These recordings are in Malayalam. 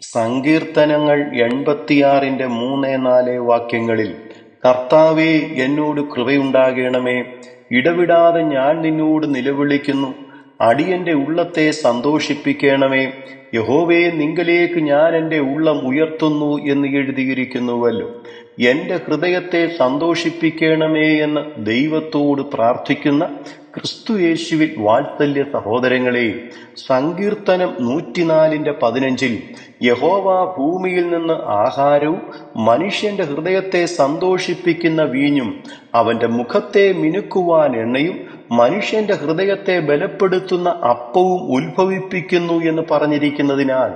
സങ്കീർത്തനങ്ങൾ എൺപത്തിയാറിന്റെ മൂന്ന് നാല് വാക്യങ്ങളിൽ കർത്താവെ എന്നോട് കൃപയുണ്ടാകണമേ. ഇടവിടാതെ ഞാൻ നിന്നോട് നിലവിളിക്കുന്നു. അടിയന്റെ ഉള്ളത്തെ സന്തോഷിപ്പിക്കണമേ. യഹോവേ നിങ്കലേക്ക് ഞാൻ എന്റെ ഉള്ളം ഉയർത്തുന്നു എന്ന് എഴുതിയിരിക്കുന്നുവല്ലോ. എന്റെ ഹൃദയത്തെ സന്തോഷിപ്പിക്കണമേ എന്ന് ദൈവത്തോട് പ്രാർത്ഥിക്കുന്ന ക്രിസ്തു യേശുവിൽ വാത്സല്യ സഹോദരങ്ങളെ സങ്കീർത്തനം നൂറ്റിനാലിന്റെ പതിനഞ്ചിൽ യഹോവ ഭൂമിയിൽ നിന്ന് ആഹാരവും മനുഷ്യന്റെ ഹൃദയത്തെ സന്തോഷിപ്പിക്കുന്ന വീഞ്ഞും അവന്റെ മുഖത്തെ മിനുക്കുവാൻ എണ്ണയും മനുഷ്യന്റെ ഹൃദയത്തെ ബലപ്പെടുത്തുന്ന അപ്പവും ഉത്ഭവിപ്പിക്കുന്നു എന്ന് പറഞ്ഞിരിക്കുന്നതിനാൽ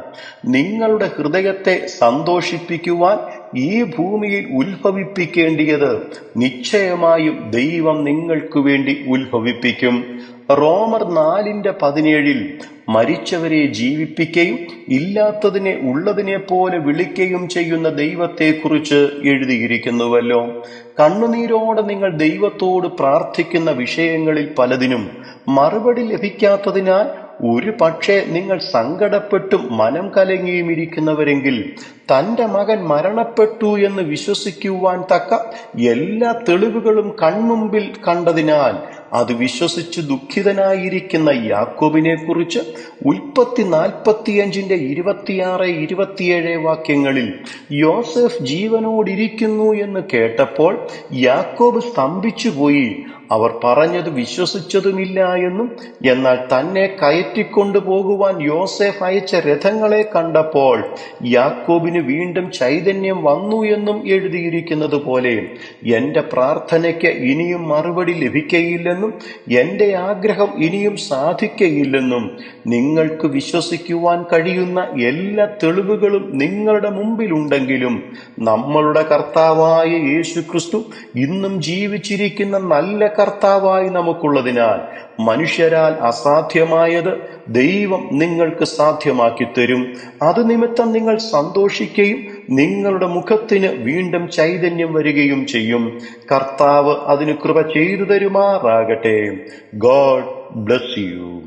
നിങ്ങളുടെ ഹൃദയത്തെ സന്തോഷിപ്പിക്കുവാൻ ഈ ഭൂമിയിൽ ഉത്ഭവിപ്പിക്കേണ്ടിയത് നിശ്ചയമായും ദൈവം നിങ്ങൾക്കു വേണ്ടി ഉത്ഭവിപ്പിക്കും. റോമർ നാലിന്റെ പതിനേഴിൽ മരിച്ചവരെ ജീവിപ്പിക്കുകയും ഇല്ലാത്തതിനെ ഉള്ളതിനെ പോലെ വിളിക്കുകയും ചെയ്യുന്ന ദൈവത്തെക്കുറിച്ച് എഴുതിയിരിക്കുന്നുവല്ലോ. കണ്ണുനീരോടെ നിങ്ങൾ ദൈവത്തോട് പ്രാർത്ഥിക്കുന്ന വിഷയങ്ങളിൽ പലതിനും മറുപടി ലഭിക്കാത്തതിനാൽ ഒരു പക്ഷേ നിങ്ങൾ സങ്കടപ്പെട്ടും മനം കലങ്ങിയും ഇരിക്കുന്നവരെങ്കിൽ തന്റെ മകൻ മരണപ്പെട്ടു എന്ന് വിശ്വസിക്കുവാൻ തക്ക എല്ലാ തെളിവുകളും കൺമുമ്പിൽ കണ്ടതിനാൽ അത് വിശ്വസിച്ച് ദുഃഖിതനായിരിക്കുന്ന യാക്കോബിനെ കുറിച്ച് ഉൽപ്പത്തി നാൽപ്പത്തിയഞ്ചിന്റെ ഇരുപത്തിയാറ് ഇരുപത്തിയേഴ് വാക്യങ്ങളിൽ യോസഫ് ജീവനോടിരിക്കുന്നു എന്ന് കേട്ടപ്പോൾ യാക്കോബ് സ്തംഭിച്ചുപോയി. അവർ പറഞ്ഞത് വിശ്വസിച്ചതുമില്ല എന്നും എന്നാൽ തന്നെ കയറ്റിക്കൊണ്ടു പോകുവാൻ യോസെഫ് അയച്ച രഥങ്ങളെ കണ്ടപ്പോൾ യാക്കോബിന് വീണ്ടും ചൈതന്യം വന്നു എന്നും എഴുതിയിരിക്കുന്നത് പോലെ എന്റെ പ്രാർത്ഥനയ്ക്ക് ഇനിയും മറുപടി ലഭിക്കയില്ലെന്നും എന്റെ ആഗ്രഹം ഇനിയും സാധിക്കയില്ലെന്നും നിങ്ങൾക്ക് വിശ്വസിക്കുവാൻ കഴിയുന്ന എല്ലാ തെളിവുകളും നിങ്ങളുടെ മുമ്പിലുണ്ടെങ്കിലും നമ്മളുടെ കർത്താവായ യേശു ക്രിസ്തു ഇന്നും ജീവിച്ചിരിക്കുന്ന നല്ല കർത്താവായി നമുക്കുള്ളതിനാൽ മനുഷ്യരാൽ അസാധ്യമായത് ദൈവം നിങ്ങൾക്ക് സാധ്യമാക്കി തരും അത് നിമിത്തം നിങ്ങൾ സന്തോഷിക്കുകയും നിങ്ങളുടെ മുഖത്തിന് വീണ്ടും ചൈതന്യം വരികയും ചെയ്യും. കർത്താവ് അതിന് കൃപ ചെയ്തു തരുമാറാകട്ടെ. God bless you.